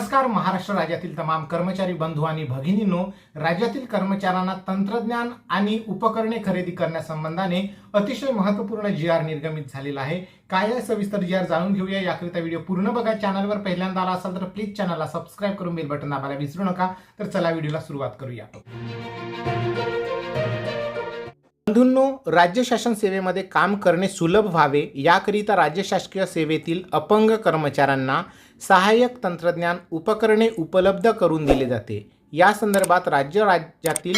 नमस्कार महाराष्ट्र राज्यातील तमाम कर्मचारी बंधू आणि भगिनींनो. राज्यातील कर्मचाऱ्यांना तंत्रज्ञान आणि उपकरणे खरेदी करण्यासंबंधाने अतिशय महत्त्वपूर्ण जी आर निर्गमित झालेला आहे. काय आहे सविस्तर जी आर जाणून घेऊया. याकरिता व्हिडिओ पूर्ण बघा. चॅनलवर पहिल्यांदा आला असाल तर प्लीज चॅनलला सबस्क्राईब करून बेल बटन दाबायला विसरू नका. तर चला व्हिडिओला सुरुवात करूया. बंधूंनो राज्य शासन सेवेमध्ये काम करणे सुलभ व्हावे याकरिता राज्य शासकीय सेवेतील अपंग कर्मचाऱ्यांना सहाय्यक तंत्रज्ञान उपकरणे उपलब्ध करून दिले जाते. या संदर्भात राज्य राज्यातील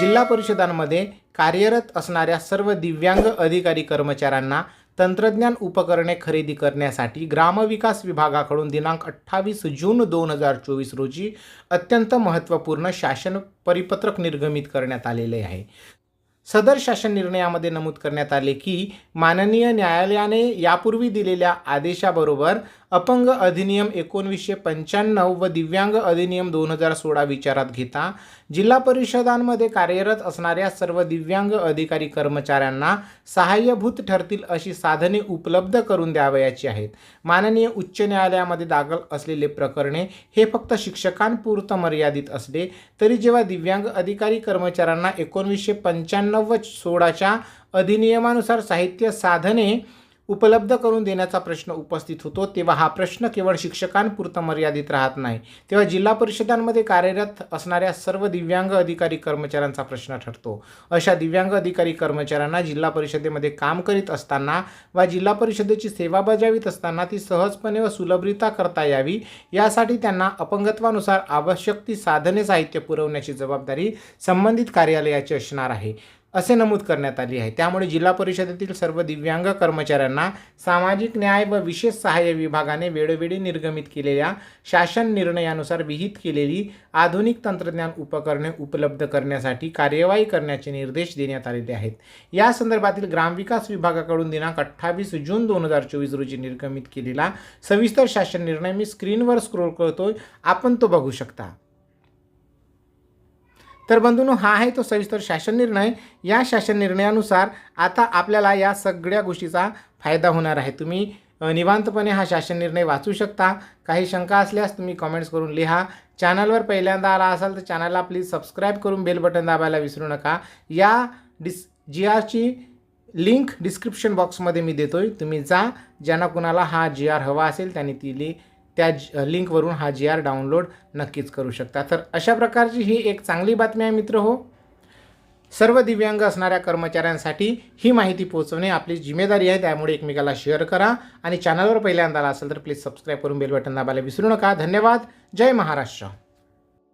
जिल्हा परिषदांमध्ये कार्यरत असणाऱ्या सर्व दिव्यांग अधिकारी कर्मचाऱ्यांना तंत्रज्ञान उपकरणे खरेदी करण्यासाठी ग्रामविकास विभागाकडून दिनांक अठ्ठावीस जून दोन हजार चोवीस रोजी अत्यंत महत्त्वपूर्ण शासन परिपत्रक निर्गमित करण्यात आलेले आहे. सदर शासन निर्णयामध्ये नमूद करण्यात आले की माननीय न्यायालयाने यापूर्वी दिलेल्या आदेशाबरोबर अपंग अधिनियम एकोणवीसशे पंच्याण्णव व दिव्यांग अधिनियम दोन हजार सोळा विचारात घेता जिल्हा परिषदांमध्ये कार्यरत असणाऱ्या सर्व दिव्यांग अधिकारी कर्मचाऱ्यांना सहाय्यभूत ठरतील अशी साधने उपलब्ध करून द्यावयाची आहेत. माननीय उच्च न्यायालयामध्ये दाखल असलेले प्रकरणे हे फक्त शिक्षकांपुरतं मर्यादित असले तरी जेव्हा दिव्यांग अधिकारी कर्मचाऱ्यांना एकोणवीसशे पंच्याण्णव व सोळाच्या अधिनियमानुसार साहित्य साधने उपलब्ध करून देण्याचा प्रश्न उपस्थित होतो तेव्हा हा प्रश्न केवळ शिक्षकांपुरता मर्यादित राहत नाही. तेव्हा जिल्हा परिषदांमध्ये कार्यरत असणाऱ्या सर्व दिव्यांग अधिकारी कर्मचाऱ्यांचा प्रश्न ठरतो. अशा दिव्यांग अधिकारी कर्मचाऱ्यांना जिल्हा परिषदेमध्ये काम करीत असताना वा जिल्हा परिषदेची सेवा बजावित असताना ती सहजपणे व सुलभरित्या करता यावी यासाठी त्यांना अपंगत्वानुसार आवश्यक ती साधने साहित्य पुरवण्याची जबाबदारी संबंधित कार्यालयाची असणार आहे. असे नमूद करण्यात आली आहे. त्यामुळे जिल्हा परिषदेतील सर्व दिव्यांग कर्मचाऱ्यांना सामाजिक न्याय व विशेष सहाय्य विभागाने वेळोवेळी निर्गमित केलेल्या शासन निर्णयानुसार विहित केलेली आधुनिक तंत्रज्ञान उपकरणे उपलब्ध करण्यासाठी कार्यवाही करण्याचे निर्देश देण्यात आलेले आहेत. या संदर्भातील ग्रामविकास विभागाकडून दिनांक अठ्ठावीस जून दोन हजार चोवीस रोजी निर्गमित केलेला सविस्तर शासन निर्णय मी स्क्रीनवर स्क्रोल करतोय. आपण तो बघू शकता. तर बंधूंनो हा आहे तो सविस्तर शासन निर्णय. या शासन निर्णयानुसार आता आपल्याला या सगळ्या गोष्टीचा फायदा होणार आहे. तुम्ही निवांतपणे हा शासन निर्णय वाचू शकता. काही शंका असल्यास तुम्ही कमेंट्स करून लिहा. चॅनलवर पहिल्यांदा आला असाल तर चॅनलला प्लीज सबस्क्राईब करून बेल बटन दाबायला विसरू नका. या डिस जी आरची लिंक डिस्क्रिप्शन बॉक्समध्ये मी देतोय. तुम्ही जा ज्यांना कुणाला हा जी आर हवा असेल त्यांनी ती लि त्या ज- लिंकवरून हा जी आर डाउनलोड नक्कीच करू शकता. तर अशा प्रकारची ही एक चांगली बातमी आहे मित्र हो. सर्व दिव्यांग असणाऱ्या कर्मचाऱ्यांसाठी ही माहिती पोहोचवणे आपली जिम्मेदारी आहे. त्यामुळे एकमेकाला शेअर करा आणि चॅनलवर पहिल्यांदा आला असेल तर प्लीज सबस्क्राईब करून बेल बटन दाबायला विसरू नका. धन्यवाद. जय महाराष्ट्र.